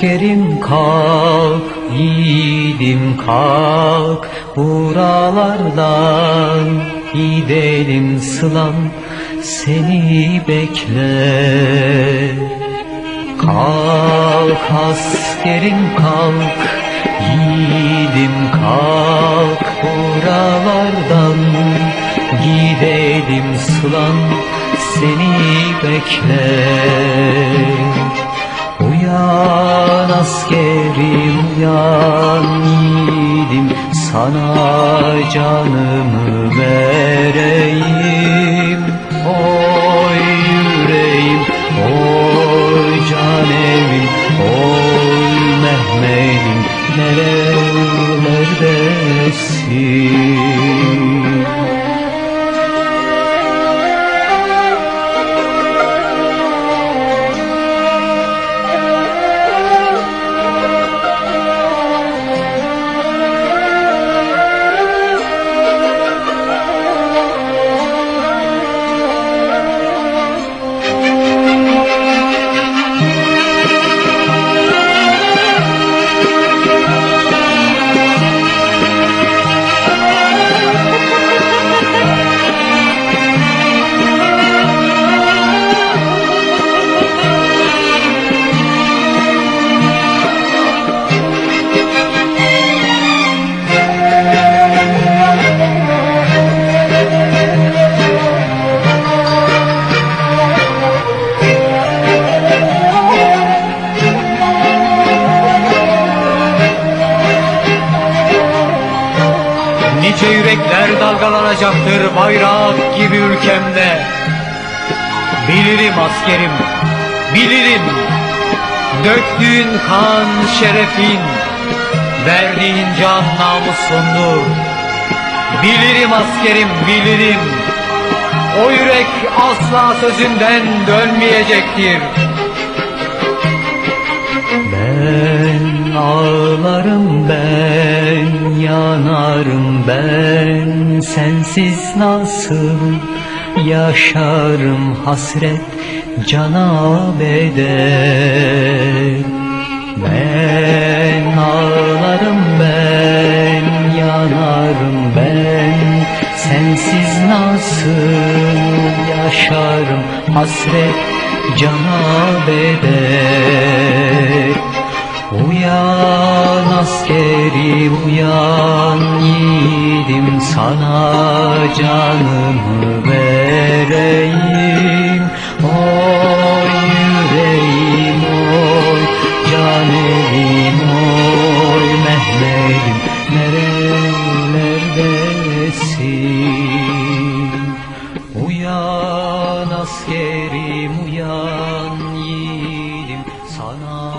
askerim kalk, yiğidim kalk, buralardan gidelim sılam, seni bekler. Kalk askerim kalk, yiğidim kalk, buralardan gidelim sılam, seni bekler. Uyan askerim uyan yiğidim. Sana canımı vereyim. Oy yüreğim oy canemim oy Mehmet'im. Nerelerdesin Nice yürekler dalgalanacaktır bayrak gibi ülkemde. Bilirim askerim, bilirim. Döktüğün kan şerefin Verdiğin can namusundur Bilirim askerim, bilirim. O yürek asla sözünden dönmeyecektir. Ben ağlarım ben, ben Sensiz nasıl yaşarım hasret cana bedel? Ben ağlarım ben, yanarım ben Sensiz nasıl yaşarım hasret cana bedel Uyan askeri uyan yiğidim sana canımı vereyim. Oy yüreğim oy can evim oy Mehmet'im nerelerdesin? Uyan askerim uyan yiğidim sana